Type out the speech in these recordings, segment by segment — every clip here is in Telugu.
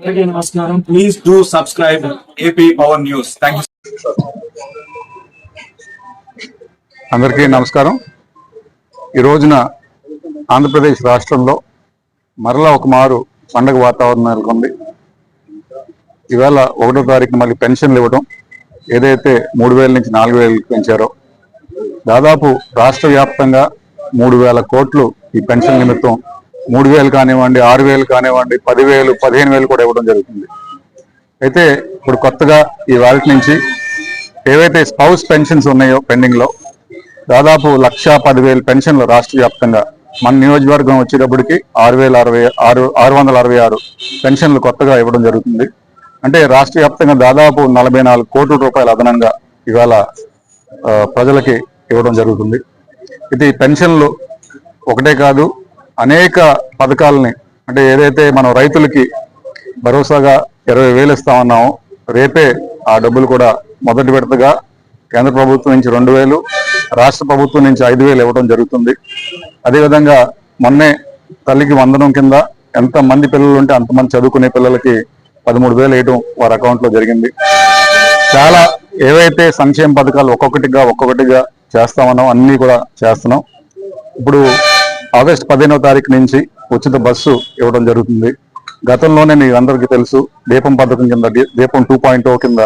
అందరికీ నమస్కారం. Please do subscribe AP power news thank you అందరికీ నమస్కారం. ఈ రోజున ఆంధ్రప్రదేశ్ రాష్ట్రంలో మరలా ఒక మారు పండగ వాతావరణం నెలకొంది. ఈవేళ ఒకటో తారీఖు మళ్ళీ పెన్షన్లు ఇవ్వడం ఏదైతే మూడు వేల నుంచి నాలుగు వేలకు పెంచారో దాదాపు రాష్ట్ర వ్యాప్తంగా మూడు వేల కోట్లు ఈ పెన్షన్ నిమిత్తం మూడు వేలు కానివ్వండి ఆరు వేలు కానివ్వండి పదివేలు పదిహేను వేలు కూడా ఇవ్వడం జరుగుతుంది. అయితే ఇప్పుడు కొత్తగా ఈ వాలెట్ నుంచి ఏవైతే స్పౌస్ పెన్షన్స్ ఉన్నాయో పెండింగ్లో దాదాపు లక్ష పదివేలు పెన్షన్లు రాష్ట్ర వ్యాప్తంగా మన నియోజకవర్గం వచ్చేటప్పటికి ఆరు వేల అరవై ఆరు ఆరు వందల అరవై ఆరు పెన్షన్లు కొత్తగా ఇవ్వడం జరుగుతుంది. అంటే రాష్ట్ర వ్యాప్తంగా దాదాపు నలభై నాలుగు కోట్ల రూపాయల అదనంగా ఇవాళ ప్రజలకి ఇవ్వడం జరుగుతుంది. ఇది పెన్షన్లు ఒకటే కాదు అనేక పథకాలని అంటే ఏదైతే మనం రైతులకి భరోసాగా ఇరవై వేలు ఇస్తామన్నామో రేపే ఆ డబ్బులు కూడా మొదటి విడతగా కేంద్ర ప్రభుత్వం నుంచి రెండు వేలు రాష్ట్ర ప్రభుత్వం నుంచి ఐదు వేలు ఇవ్వడం జరుగుతుంది. అదేవిధంగా మొన్నే తల్లికి వందనం కింద ఎంత మంది పిల్లలు ఉంటే అంతమంది చదువుకునే పిల్లలకి పదమూడు వేలు వేయడం వారి అకౌంట్లో జరిగింది. చాలా ఏవైతే సంక్షేమ పథకాలు ఒక్కొక్కటిగా ఒక్కొక్కటిగా చేస్తామన్నాం అన్నీ కూడా చేస్తున్నాం. ఇప్పుడు ఆగస్ట్ పదిహేనవ తారీఖు నుంచి ఉచిత బస్సు ఇవ్వడం జరుగుతుంది. గతంలోనే మీకు అందరికీ తెలుసు దీపం పథకం కింద దీపం టూ పాయింట్ ఓ కింద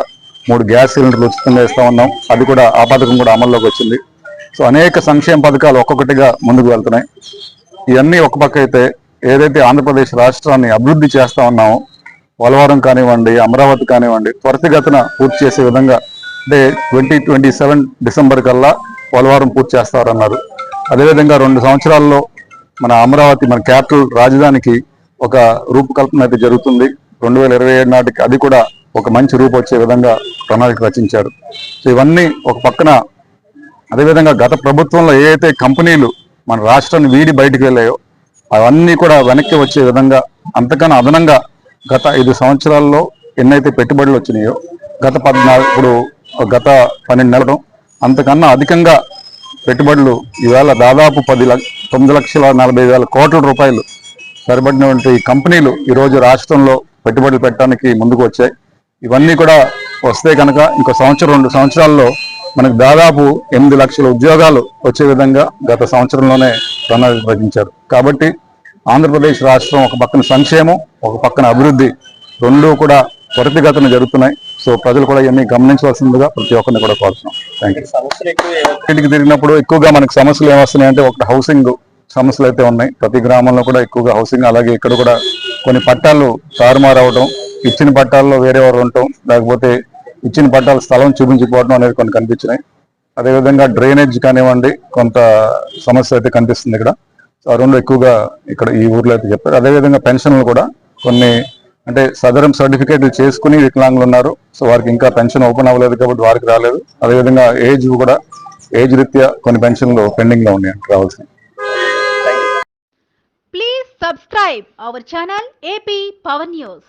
మూడు గ్యాస్ సిలిండర్లు ఉచితంగా ఇస్తా ఉన్నాం. అది కూడా ఆ పథకం కూడా అమల్లోకి వచ్చింది. సో అనేక సంక్షేమ పథకాలు ఒక్కొక్కటిగా ముందుకు వెళ్తున్నాయి. ఇవన్నీ ఒక పక్క అయితే ఏదైతే ఆంధ్రప్రదేశ్ రాష్ట్రాన్ని అభివృద్ధి చేస్తా ఉన్నామో పోలవరం కానివ్వండి అమరావతి కానివ్వండి త్వరితగతిన పూర్తి చేసే విధంగా అంటే ట్వంటీ ట్వంటీ సెవెన్ డిసెంబర్ కల్లా పోలవరం పూర్తి చేస్తారన్నారు. అదేవిధంగా రెండు సంవత్సరాల్లో మన అమరావతి మన క్యాపిటల్ రాజధానికి ఒక రూపకల్పన అయితే జరుగుతుంది. రెండు వేల ఇరవై ఏడు నాటికి అది కూడా ఒక మంచి రూపు వచ్చే విధంగా ప్రణాళిక రచించారు. సో ఇవన్నీ ఒక పక్కన అదేవిధంగా గత ప్రభుత్వంలో ఏ అయితే కంపెనీలు మన రాష్ట్రాన్ని వీడి బయటకు వెళ్ళాయో అవన్నీ కూడా వెనక్కి వచ్చే విధంగా అంతకన్నా అదనంగా గత ఐదు సంవత్సరాల్లో ఎన్నైతే పెట్టుబడులు వచ్చినాయో గత పద్నాలుగు ఇప్పుడు గత పన్నెండు నెలలు అంతకన్నా అధికంగా పెట్టుబడులు ఈవేళ దాదాపు పది లక్ష తొమ్మిది లక్షల నలభై వేల కోట్ల రూపాయలు సరిపడినటువంటి కంపెనీలు ఈరోజు రాష్ట్రంలో పెట్టుబడులు పెట్టడానికి ముందుకు వచ్చాయి. ఇవన్నీ కూడా వస్తే కనుక ఇంకో సంవత్సరం రెండు సంవత్సరాల్లో మనకు దాదాపు ఎనిమిది లక్షల ఉద్యోగాలు వచ్చే విధంగా గత సంవత్సరంలోనే ప్రణాళిక కాబట్టి ఆంధ్రప్రదేశ్ రాష్ట్రం ఒక పక్కన సంక్షేమం ఒక పక్కన అభివృద్ధి రెండూ కూడా త్వరితగతన జరుగుతున్నాయి. సో ప్రజలు కూడా ఇవన్నీ గమనించవలసిందిగా ప్రతి ఒక్కరిని కూడా కోరుతున్నాం. థ్యాంక్ యూ ఇంటికి తిరిగినప్పుడు ఎక్కువగా మనకు సమస్యలు ఏమొస్తున్నాయి అంటే ఒకటి హౌసింగ్ సమస్యలు అయితే ఉన్నాయి. ప్రతి గ్రామంలో కూడా ఎక్కువగా హౌసింగ్ అలాగే ఇక్కడ కూడా కొన్ని పట్టాలు తారుమారు అవడం ఇచ్చిన పట్టాల్లో వేరే వారు ఉండటం లేకపోతే ఇచ్చిన పట్టాల స్థలం చూపించిపోవడం అనేది కొన్ని కనిపించినాయి. అదేవిధంగా డ్రైనేజ్ కానివ్వండి కొంత సమస్య అయితే కనిపిస్తుంది ఇక్కడ. సో ఆ రెండు ఎక్కువగా ఇక్కడ ఈ ఊర్లో అయితే చెప్పారు. అదేవిధంగా పెన్షన్లు కూడా కొన్ని అంటే సదరం సర్టిఫికేట్లు చేసుకుని వికలాంగులు ఉన్నారు. సో వారికి ఇంకా పెన్షన్ ఓపెన్ అవ్వలేదు కాబట్టి వారికి రాలేదు. అదేవిధంగా ఏజ్ కూడా ఏజ్ రీత్యా కొన్ని పెన్షన్లు పెండింగ్లో ఉన్నాయి రావాల్సింది please subscribe our channel AP power news